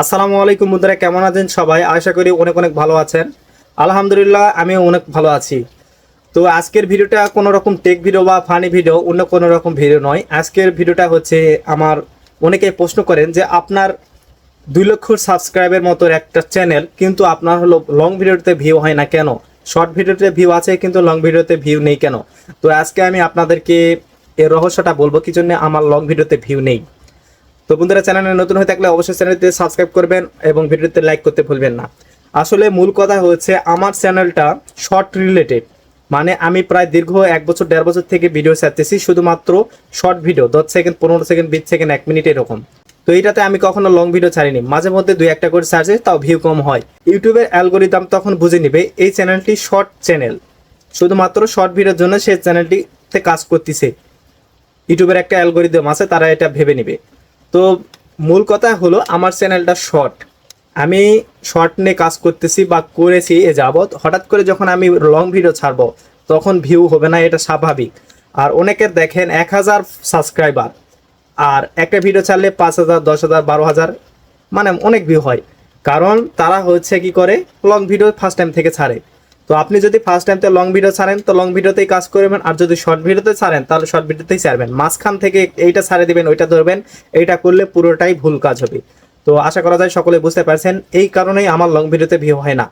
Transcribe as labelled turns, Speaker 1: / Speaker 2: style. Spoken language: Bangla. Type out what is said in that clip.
Speaker 1: আসসালামু আলাইকুম বন্ধুরা, কেমন আছেন সবাই? আশা করি অনেক অনেক ভালো আছেন। আলহামদুলিল্লাহ আমি অনেক ভালো আছি। তো আজকের ভিডিওটা কোনো রকম টেক ভিডিও বা ফানি ভিডিও অন্য কোনো রকম ভিডিও নয়। আজকের ভিডিওটা হচ্ছে, আমার অনেকে প্রশ্ন করেন যে, আপনার দুই লক্ষ সাবস্ক্রাইবের মতো একটা চ্যানেল কিন্তু আপনার হলো লং ভিডিওতে ভিউ হয় না কেন? শর্ট ভিডিওতে ভিউ আছে, কিন্তু লং ভিডিওতে ভিউ নেই কেন? তো আজকে আমি আপনাদেরকে এর রহস্যটা বলব, কি জন্য আমার লং ভিডিওতে ভিউ নেই। তো বন্ধুরা, চ্যানেলে নতুন হয়ে থাকলে অবশ্যই চ্যানেলটি সাবস্ক্রাইব করবেন এবং ভিডিওতে লাইক করতে ভুলবেন না। আসলে মূল কথা হচ্ছে, আমার চ্যানেলটা শর্ট রিলেটেড। মানে আমি প্রায় দীর্ঘ এক বছর, দেড় বছর থেকে ভিডিও ছাড়তেছি, শুধুমাত্র শর্ট ভিডিও, দশ সেকেন্ড, পনেরো সেকেন্ড, বিশ সেকেন্ড, এক মিনিট এরকম। তো এইটাতে আমি কখনো লং ভিডিও ছাড়িনি। মাঝে মধ্যে দুই একটা করে ছাড়ছি, তাও ভিউ কম হয়। ইউটিউবের অ্যালগোরিদম তখন বুঝে নিবে, এই চ্যানেলটি শর্ট চ্যানেল শুধুমাত্র শর্ট ভিডিওর জন্য সেই চ্যানেলটিতে কাজ করতেছে। ইউটিউবের একটা অ্যালগোরিদম আছে, তারা এটা ভেবে নেবে। তো মূল কথা হলো আমার চ্যানেলটা শর্ট। আমি শর্ট নিয়ে কাজ করতেছি বা করেছি এ যাবৎ। হঠাৎ করে যখন আমি লং ভিডিও ছাড়বো, তখন ভিউ হবে না, এটা স্বাভাবিক। আর অনেকের দেখেন এক হাজার সাবস্ক্রাইবার আর একটা ভিডিও ছাড়লে পাঁচ হাজার, দশ হাজার, বারো হাজার মানে অনেক ভিউ হয়। কারণ তারা হচ্ছে কি করে লং ভিডিও ফার্স্ট টাইম থেকে ছাড়ে। তো আপনি যদি ফার্স্ট টাইম তো লং ভিডিও ছাড়েন, তো লং ভিডিওতেই কাজ করবেন। আর যদি শর্ট ভিডিওতে ছাড়েন, তাহলে শর্ট ভিডিওতেই ছাড়বেন। মাঝখান থেকে এইটা ছাড়ে দিবেন, ওইটা ধরবেন। এইটা করলে পুরোটাই ভুল কাজ হবে। তো আশা করা যায় সকলে বুঝতে পারছেন, এই কারণেই আমার লং ভিডিওতে ভিউ হয় না।